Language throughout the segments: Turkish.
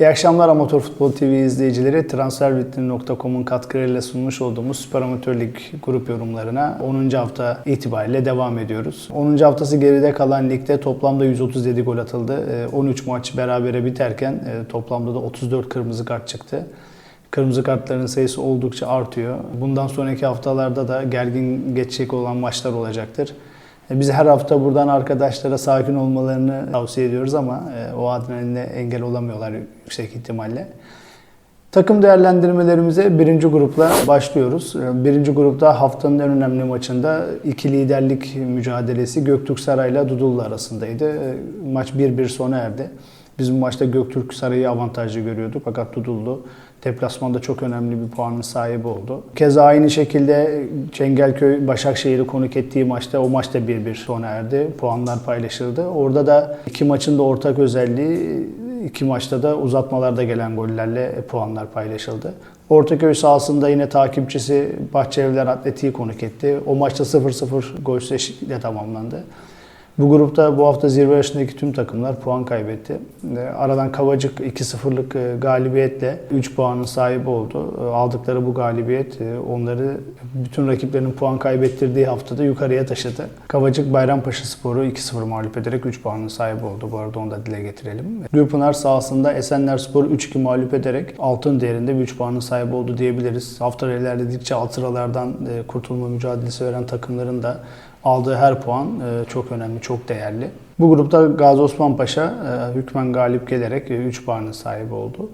İyi akşamlar Amatör Futbol TV izleyicileri. Transfervitrin.com'un katkılarıyla sunmuş olduğumuz Süper Amatör Lig grup yorumlarına 10. hafta itibariyle devam ediyoruz. 10. haftası geride kalan ligde toplamda 137 gol atıldı. Ee, 13 maç berabere biterken e, toplamda da 34 kırmızı kart çıktı. Kırmızı kartların sayısı oldukça artıyor. Bundan sonraki haftalarda da gergin geçecek olan maçlar olacaktır. E, Biz her hafta buradan arkadaşlara sakin olmalarını tavsiye ediyoruz ama e, o adrenaline engel olamıyorlar yüksek ihtimalle. Takım değerlendirmelerimize birinci grupla başlıyoruz. E, Birinci grupta haftanın en önemli maçında iki liderlik mücadelesi Göktürk Saray ile Dudullu arasındaydı. Maç 1-1 sona erdi. Biz bu maçta Göktürk Saray'ı avantajlı görüyorduk fakat Dudullu deplasmanda çok önemli bir puanın sahibi oldu. Keza aynı şekilde Çengelköy Başakşehir'i konuk ettiği maçta o maçta 1-1 sona erdi. Puanlar paylaşıldı. Orada da iki maçın da ortak özelliği iki maçta da uzatmalarda gelen gollerle puanlar paylaşıldı. Ortaköy sahasında yine takipçisi Bahçelievler Atletiği konuk etti. O maçta 0-0 golsüz eşitlikle tamamlandı. Bu grupta bu hafta zirve yarışındaki tüm takımlar puan kaybetti. E, Aradan Kavacık 2-0'lık e, galibiyetle 3 puanın sahibi oldu. E, Aldıkları bu galibiyet e, onları bütün rakiplerinin puan kaybettirdiği haftada yukarıya taşıdı. Kavacık Bayrampaşa Sporu 2-0 mağlup ederek 3 puanın sahibi oldu. Bu arada onu da dile getirelim. Gürpınar sahasında Esenler Sporu 3-2 mağlup ederek altın değerinde bir 3 puanın sahibi oldu diyebiliriz. Hafta ilerledikçe alt sıralardan e, kurtulma mücadelesi veren takımların da aldığı her puan e, çok önemli, çok değerli. Bu grupta Gazi Osman Paşa e, hükmen galip gelerek 3 puanın sahibi oldu.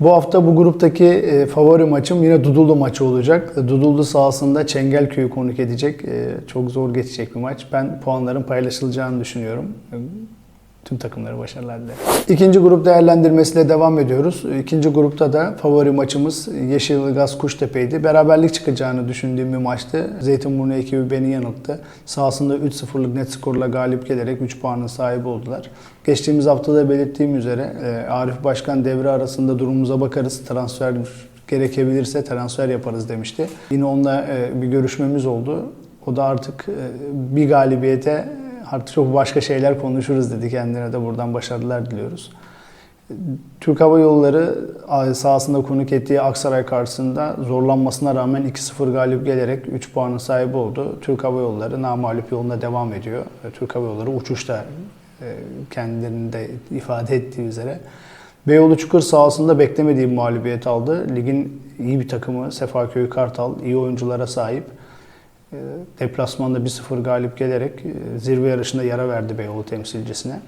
Bu hafta bu gruptaki e, favori maçım yine Dudullu maçı olacak. Dudullu sahasında Çengelköy'ü konuk edecek. E, Çok zor geçecek bir maç. Ben puanların paylaşılacağını düşünüyorum. Tüm takımlara başarılar dilerim. İkinci grup değerlendirmesiyle devam ediyoruz. İkinci grupta da favori maçımız Yeşilgaz Kuştepe'ydi. Beraberlik çıkacağını düşündüğüm bir maçtı. Zeytinburnu ekibi beni yanılttı. Sahasında 3-0'lık net skorla galip gelerek 3 puanın sahibi oldular. Geçtiğimiz haftada belirttiğim üzere e, Arif Başkan devre arasında durumumuza bakarız. Transfer gerekebilirse transfer yaparız demişti. Yine onunla e, bir görüşmemiz oldu. O da artık e, bir galibiyete artık çok başka şeyler konuşuruz dedi. Kendine de buradan başarılar diliyoruz. Türk Hava Yolları sahasında konuk ettiği Aksaray karşısında zorlanmasına rağmen 2-0 galip gelerek 3 puanın sahibi oldu. Türk Hava Yolları namalüp yoluna devam ediyor. Türk Hava Yolları uçuşta e, kendilerinin de ifade ettiği üzere. Beyoğlu Çukur sahasında beklemediği bir mağlubiyet aldı. Ligin iyi bir takımı Sefaköy Kartal iyi oyunculara sahip. E, Deplasmanda 1-0 galip gelerek e, zirve yarışında yara verdi Beyoğlu temsilcisine.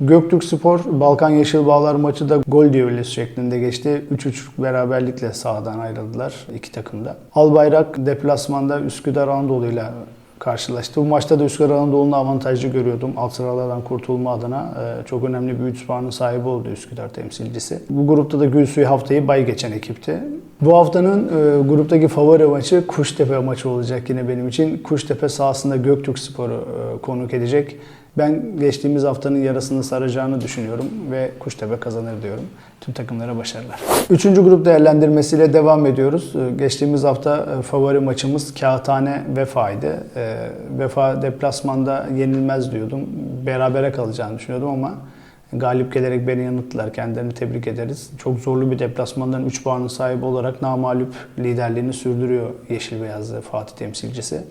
Göktürk Spor Balkan Yeşilbağlar maçı da gol düellosu şeklinde geçti. 3-3 beraberlikle sahadan ayrıldılar iki takım da. Albayrak deplasmanda Üsküdar Anadolu ile karşılaştı. Bu maçta da Üsküdar Anadolu'nun avantajlı görüyordum. Alt sıralardan kurtulma adına e, çok önemli bir 3 puanın sahibi oldu Üsküdar temsilcisi. Bu grupta da Gülsuyu haftayı bay geçen ekipti. Bu haftanın e, gruptaki favori maçı Kuştepe maçı olacak yine benim için. Kuştepe sahasında Göktürk Spor'u e, konuk edecek. Ben geçtiğimiz haftanın yarasını saracağını düşünüyorum ve Kuştepe kazanır diyorum. Tüm takımlara başarılar. Üçüncü grup değerlendirmesiyle devam ediyoruz. Ee, Geçtiğimiz hafta e, favori maçımız Kağıthane Vefa'ydı. Ee, Vefa deplasmanda yenilmez diyordum. Berabere kalacağını düşünüyordum ama galip gelerek beni yanılttılar. Kendilerini tebrik ederiz. Çok zorlu bir deplasmandan 3 puanın sahibi olarak namalup liderliğini sürdürüyor Yeşil Beyazlı Fatih temsilcisi.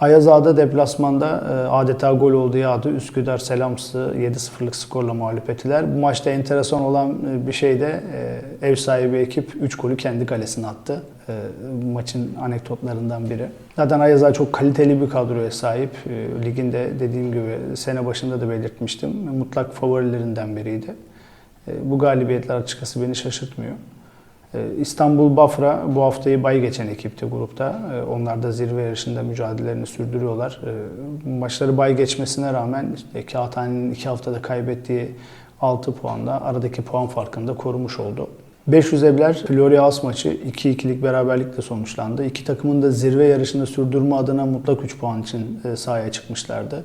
Ayazağa'da deplasmanda e, adeta gol olduğu yağdı. Üsküdar Selams'ı 7-0'lık skorla mağlup ettiler. Bu maçta enteresan olan e, bir şey de e, ev sahibi ekip 3 golü kendi kalesine attı. Maçın anekdotlarından biri. Zaten Ayazağa çok kaliteli bir kadroya sahip. Liginde dediğim gibi sene başında da belirtmiştim. Mutlak favorilerinden biriydi. Bu galibiyetler açıkçası beni şaşırtmıyor. Ee, İstanbul Bafra bu haftayı bay geçen ekipti grupta. Ee, Onlar da zirve yarışında mücadelelerini sürdürüyorlar. Ee, Maçları bay geçmesine rağmen işte Kağıthane'nin iki haftada kaybettiği 6 puanla aradaki puan farkını da korumuş oldu. 500 Ebler Florya As maçı 2-2'lik beraberlikle sonuçlandı. İki takımın da zirve yarışında sürdürme adına mutlak 3 puan için e, sahaya çıkmışlardı.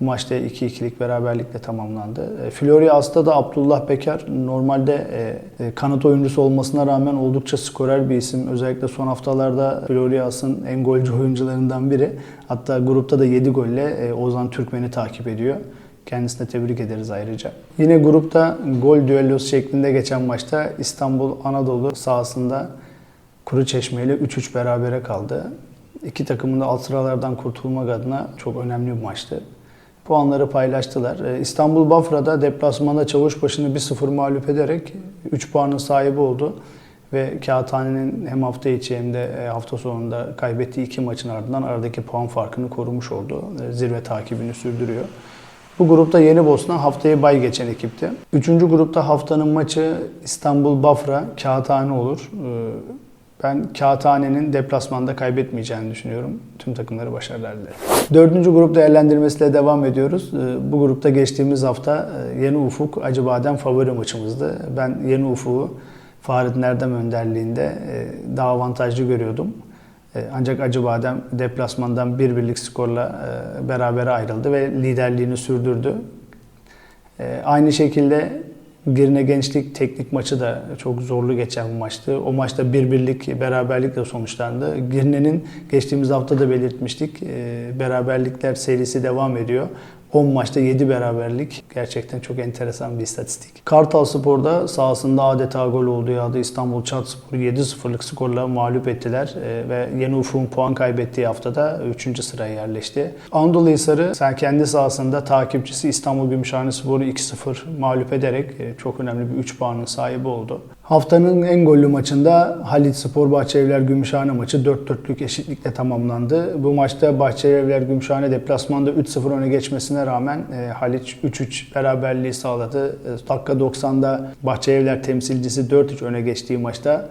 Maçta 2-2'lik beraberlikle tamamlandı. E, Florya As'ta da Abdullah Bekar normalde e, e, kanat oyuncusu olmasına rağmen oldukça skorer bir isim. Özellikle son haftalarda Florya As'ın en golcü oyuncularından biri. Hatta grupta da 7 golle e, Ozan Türkmen'i takip ediyor. Kendisine tebrik ederiz ayrıca. Yine grupta gol düellosu şeklinde geçen maçta İstanbul Anadolu sahasında Kuru Çeşme ile 3-3 berabere kaldı. İki takımın da alt sıralardan kurtulmak adına çok önemli bir maçtı. Puanları paylaştılar. Ee, İstanbul Bafra'da deplasmanda Çavuşbaşı'nı 1-0 mağlup ederek 3 puanın sahibi oldu. Ve Kağıthane'nin hem hafta içi hem de e, hafta sonunda kaybettiği iki maçın ardından aradaki puan farkını korumuş oldu. Ee, Zirve takibini sürdürüyor. Bu grupta Yeni Bosna haftayı bay geçen ekipti. Üçüncü grupta haftanın maçı İstanbul Bafra Kağıthane olur. Ben Kağıthane'nin deplasmanda kaybetmeyeceğini düşünüyorum. Tüm takımları başarılar dilerim. Dördüncü grup değerlendirmesiyle devam ediyoruz. Ee, Bu grupta geçtiğimiz hafta e, Yeni Ufuk Acıbadem favori maçımızdı. Ben Yeni Ufuk'u Farid Nerdem önderliğinde e, daha avantajlı görüyordum. E, Ancak Acıbadem deplasmandan bir birlik skorla berabere ayrıldı ve liderliğini sürdürdü. Aynı şekilde Girne Gençlik teknik maçı da çok zorlu geçen bir maçtı. O maçta bir birlik beraberlikle sonuçlandı. Girne'nin geçtiğimiz hafta da belirtmiştik. e, Beraberlikler serisi devam ediyor. 10 maçta 7 beraberlik gerçekten çok enteresan bir istatistik. Kartal Spor'da sahasında adeta gol olduğu yağdı İstanbul Çatspor'u 7-0'lık skorla mağlup ettiler Ee, ve Yeni Ufuk'un puan kaybettiği haftada 3. sıraya yerleşti. Anadolu Hisarı kendi sahasında takipçisi İstanbul Gümüşhane Spor'u 2-0 mağlup ederek e, çok önemli bir 3 puanın sahibi oldu. Haftanın en gollü maçında Halit Spor Bahçelievler Gümüşhane maçı 4-4'lük eşitlikle tamamlandı. Bu maçta Bahçelievler Gümüşhane deplasmanda 3-0 öne geçmesine rağmen e, Halit 3-3 beraberliği sağladı. E, dakika 90'da Bahçelievler temsilcisi 4-3 öne geçtiği maçta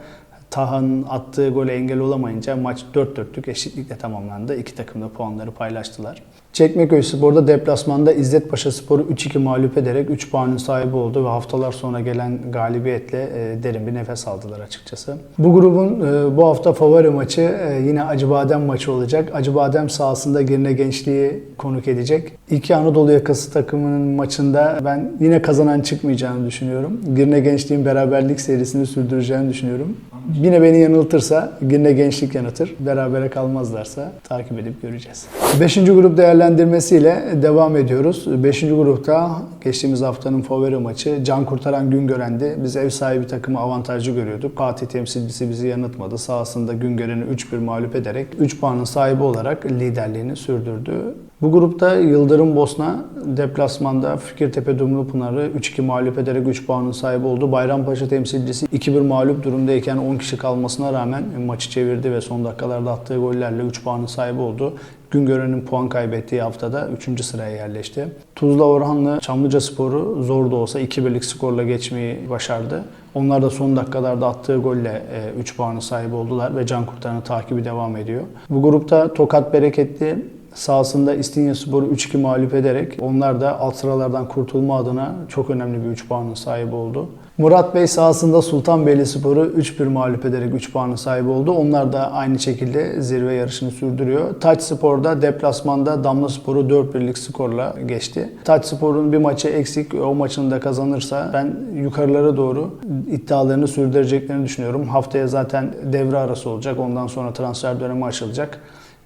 Taha'nın attığı gole engel olamayınca maç 4-4'lük eşitlikle tamamlandı. İki takım da puanları paylaştılar. Çekmeköy Spor'da deplasmanda İzzet Paşa Spor'u 3-2 mağlup ederek 3 puanın sahibi oldu ve haftalar sonra gelen galibiyetle e, derin bir nefes aldılar açıkçası. Bu grubun e, bu hafta favori maçı e, yine Acıbadem maçı olacak. Acıbadem sahasında Girne Gençliği konuk edecek. İki Anadolu yakası takımının maçında ben yine kazanan çıkmayacağını düşünüyorum. Girne Gençliğin beraberlik serisini sürdüreceğini düşünüyorum. Yine beni yanıltırsa Girne Gençlik yanıtır. Berabere kalmazlarsa takip edip göreceğiz. Beşinci grup değerlendirmesiyle devam ediyoruz. Beşinci grupta geçtiğimiz haftanın favori maçı Can Kurtaran Güngören'di. Biz ev sahibi takımı avantajlı görüyorduk. Fatih temsilcisi bizi yanıltmadı. Sahasında Güngören'i 3-1 mağlup ederek 3 puanın sahibi olarak liderliğini sürdürdü. Bu grupta Yıldırım Bosna deplasmanda Fikirtepe Dumlupınar'ı 3-2 mağlup ederek 3 puanın sahibi oldu. Bayrampaşa temsilcisi 2-1 mağlup durumdayken 10 kişi kalmasına rağmen maçı çevirdi ve son dakikalarda attığı gollerle 3 puanın sahibi oldu. Güngören'in puan kaybettiği haftada 3. sıraya yerleşti. Tuzla Orhanlı Çamlıca Spor'u zor da olsa 2-1'lik skorla geçmeyi başardı. Onlar da son dakikalarda attığı golle 3 puanın sahibi oldular ve Can Kurtaran'ın takibi devam ediyor. Bu grupta Tokat Bereketli sahasında İstinye Spor'u 3-2 mağlup ederek onlar da alt sıralardan kurtulma adına çok önemli bir 3 puanın sahibi oldu. Murat Bey sahasında Sultanbeyli Spor'u 3-1 mağlup ederek 3 puanın sahibi oldu. Onlar da aynı şekilde zirve yarışını sürdürüyor. Taç Spor'da deplasmanda Damla Spor'u 4-1'lik skorla geçti. Taç Spor'un bir maçı eksik. O maçını da kazanırsa ben yukarılara doğru iddialarını sürdüreceklerini düşünüyorum. Haftaya zaten devre arası olacak. Ondan sonra transfer dönemi açılacak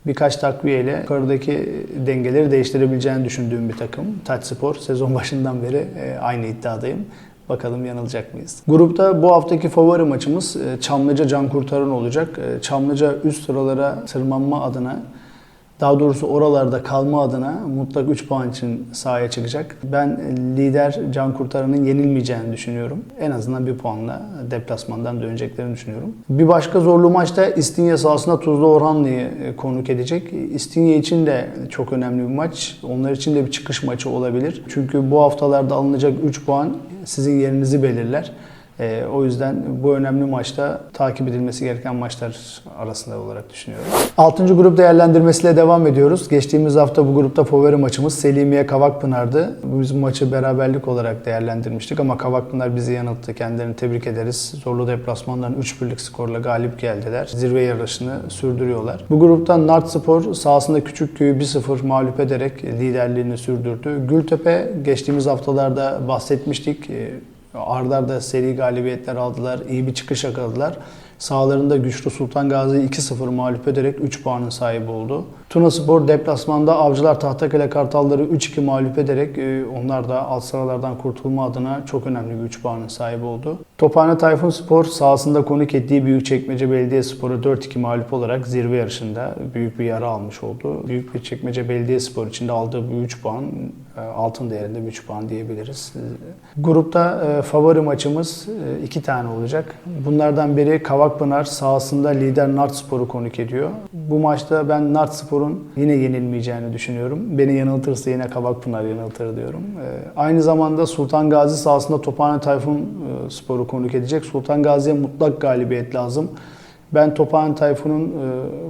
birkaç takviyeyle yukarıdaki dengeleri değiştirebileceğini düşündüğüm bir takım. Taç Spor sezon başından beri e, aynı iddiadayım. Bakalım yanılacak mıyız? Grupta bu haftaki favori maçımız e, Çamlıca Can Kurtaran olacak. E, Çamlıca üst sıralara tırmanma adına daha doğrusu oralarda kalma adına mutlak 3 puan için sahaya çıkacak. Ben lider Can Kurtaran'ın yenilmeyeceğini düşünüyorum. En azından bir puanla deplasmandan döneceklerini düşünüyorum. Bir başka zorlu maçta İstinye sahasında Tuzla Orhanlı'yı e, konuk edecek. İstinye için de çok önemli bir maç. Onlar için de bir çıkış maçı olabilir. Çünkü bu haftalarda alınacak 3 puan sizin yerinizi belirler. Ee, o yüzden bu önemli maçta takip edilmesi gereken maçlar arasında olarak düşünüyorum. 6. grup değerlendirmesiyle devam ediyoruz. Geçtiğimiz hafta bu grupta favori maçımız Selimiye Kavakpınar'dı. Biz bu maçı beraberlik olarak değerlendirmiştik ama Kavakpınar bizi yanılttı. Kendilerini tebrik ederiz. Zorlu deplasmandan 3-1'lik skorla galip geldiler. Zirve yarışını sürdürüyorlar. Bu grupta Nart Spor sahasında Küçükköy'ü 1-0 mağlup ederek liderliğini sürdürdü. Gültepe geçtiğimiz haftalarda bahsetmiştik. Arda arda seri galibiyetler aldılar. iyi bir çıkış yakaladılar. Sahalarında güçlü Sultan Gazi'yi 2-0 mağlup ederek 3 puanın sahibi oldu. Tuna Spor deplasmanda Avcılar Tahtakale Kartalları 3-2 mağlup ederek e, onlar da alt sıralardan kurtulma adına çok önemli bir 3 puanın sahibi oldu. Tophane Tayfun Spor sahasında konuk ettiği Büyükçekmece Belediyespor'u 4-2 mağlup olarak zirve yarışında büyük bir yara almış oldu. Büyükçekmece Belediyespor için de aldığı bu 3 puan e, altın değerinde bir 3 puan diyebiliriz. Grupta e, favori maçımız e, iki tane olacak. Bunlardan biri Kavakpınar sahasında lider Nart Spor'u konuk ediyor. Bu maçta ben Nart Spor'un yine yenilmeyeceğini düşünüyorum. Beni yanıltırsa yine Kavakpınar yanıltır diyorum. E, Aynı zamanda Sultan Gazi sahasında Tophane Tayfun e, Spor'u konuk edecek. Sultan Gazi'ye mutlak galibiyet lazım. Ben Tophane Tayfun'un e,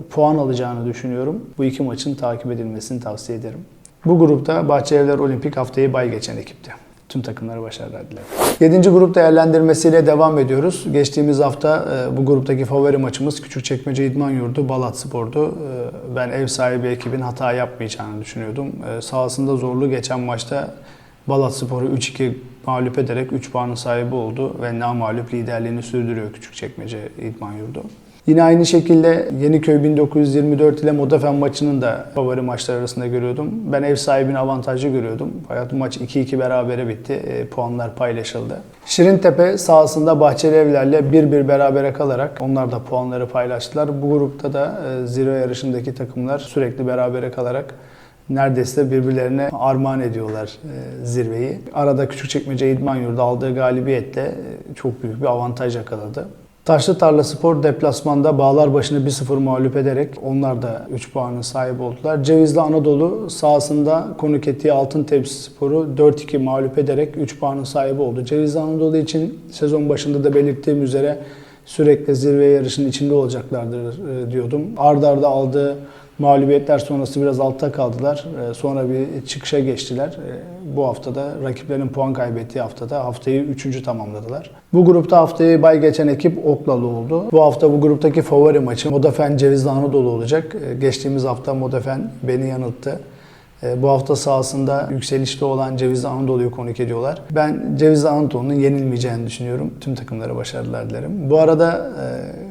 puan alacağını düşünüyorum. Bu iki maçın takip edilmesini tavsiye ederim. Bu grupta Bahçelievler Olimpik haftayı bay geçen ekipti. Tüm takımlara başarılar dilerim. 7. grup değerlendirmesiyle devam ediyoruz. Geçtiğimiz hafta e, bu gruptaki favori maçımız Küçükçekmece İdman Yurdu Balat Spor'du. E, Ben ev sahibi ekibin hata yapmayacağını düşünüyordum. E, Sahasında zorlu geçen maçta Balat Spor'u 3-2 mağlup ederek 3 puanın sahibi oldu ve namağlup liderliğini sürdürüyor Küçükçekmece İdman Yurdu. Yine aynı şekilde Yeniköy 1924 ile Modafen maçının da favori maçlar arasında görüyordum. Ben ev sahibini avantajlı görüyordum. Fakat maç 2-2 berabere bitti. E, puanlar paylaşıldı. Şirintepe sahasında Bahçeli Evler'le 1-1 berabere kalarak onlar da puanları paylaştılar. Bu grupta da e, zirve yarışındaki takımlar sürekli berabere kalarak neredeyse birbirlerine armağan ediyorlar e, zirveyi. Arada Küçükçekmece İdman Yurdu aldığı galibiyetle e, çok büyük bir avantaj yakaladı. Taşlı Tarla Spor deplasmanda Bağlarbaşı'nı 1-0 mağlup ederek onlar da 3 puanın sahibi oldular. Cevizli Anadolu sahasında konuk ettiği Altın Tepsi Spor'u 4-2 mağlup ederek 3 puanın sahibi oldu. Cevizli Anadolu için sezon başında da belirttiğim üzere sürekli zirve yarışının içinde olacaklardır e, diyordum. Arda arda aldığı mağlubiyetler sonrası biraz altta kaldılar. E, Sonra bir çıkışa geçtiler. E, Bu haftada rakiplerin puan kaybettiği haftada haftayı 3. tamamladılar. Bu grupta haftayı bay geçen ekip Oklalı oldu. Bu hafta bu gruptaki favori maçım Modafen Cevizli Anadolu olacak. E, Geçtiğimiz hafta Modafen beni yanılttı. Bu hafta sahasında yükselişte olan Cevizli Anadolu'yu konuk ediyorlar. Ben Cevizli Anadolu'nun yenilmeyeceğini düşünüyorum. Tüm takımlara başarılar dilerim. Bu arada e,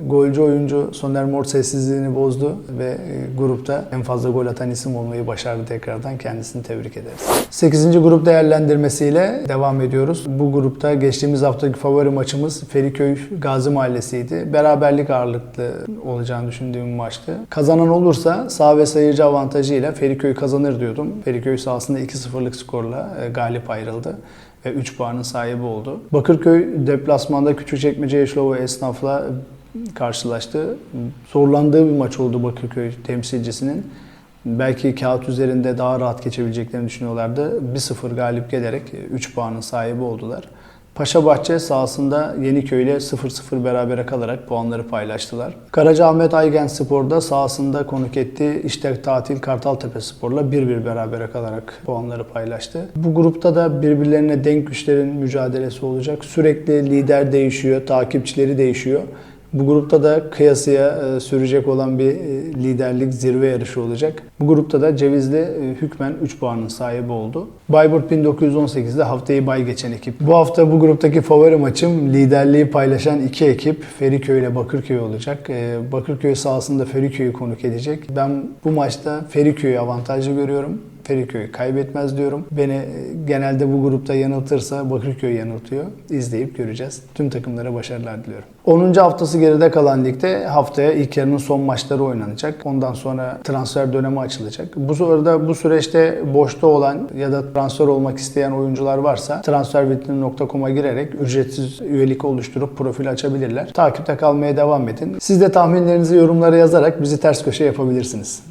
golcü oyuncu Soner Mor sessizliğini bozdu ve e, grupta en fazla gol atan isim olmayı başardı tekrardan. Kendisini tebrik ederiz. 8. grup değerlendirmesiyle devam ediyoruz. Bu grupta geçtiğimiz haftaki favori maçımız Feriköy Gazi Mahallesi'ydi. Beraberlik ağırlıklı olacağını düşündüğüm maçtı. Kazanan olursa sağ ve sayıcı avantajıyla Feriköy kazanır diyordum. Feriköy sahasında 2-0'lık skorla e, galip ayrıldı ve 3 puanın sahibi oldu. Bakırköy deplasmanda Küçükçekmece Yeşilova esnafla karşılaştı. Zorlandığı bir maç oldu Bakırköy temsilcisinin. Belki kağıt üzerinde daha rahat geçebileceklerini düşünüyorlardı. 1-0 galip gelerek 3 puanın sahibi oldular. Paşabahçe sahasında Yeniköy ile 0-0 berabere kalarak puanları paylaştılar. Karacaahmet Aygen Spor'da sahasında konuk etti. İşte tatil Kartaltepe Spor'la 1-1 berabere kalarak puanları paylaştı. Bu grupta da birbirlerine denk güçlerin mücadelesi olacak. Sürekli lider değişiyor, takipçileri değişiyor. Bu grupta da kıyasıya e, sürecek olan bir e, liderlik zirve yarışı olacak. Bu grupta da Cevizli e, hükmen 3 puanın sahibi oldu. Bayburt 1918'de haftayı bay geçen ekip. Bu hafta bu gruptaki favori maçım liderliği paylaşan iki ekip Feriköy ile Bakırköy olacak. Bakırköy sahasında Feriköy'ü konuk edecek. Ben bu maçta Feriköy'ü avantajlı görüyorum. Feriköy kaybetmez diyorum. Beni e, genelde bu grupta yanıltırsa Bakırköy yanıltıyor. İzleyip göreceğiz. Tüm takımlara başarılar diliyorum. 10. haftası geride kalan ligde haftaya ilk yarının son maçları oynanacak. Ondan sonra transfer dönemi açılacak. Bu sırada bu süreçte boşta olan ya da transfer olmak isteyen oyuncular varsa transfervitrini.com'a girerek ücretsiz üyelik oluşturup profil açabilirler. Takipte kalmaya devam edin. Siz de tahminlerinizi yorumlara yazarak bizi ters köşe yapabilirsiniz.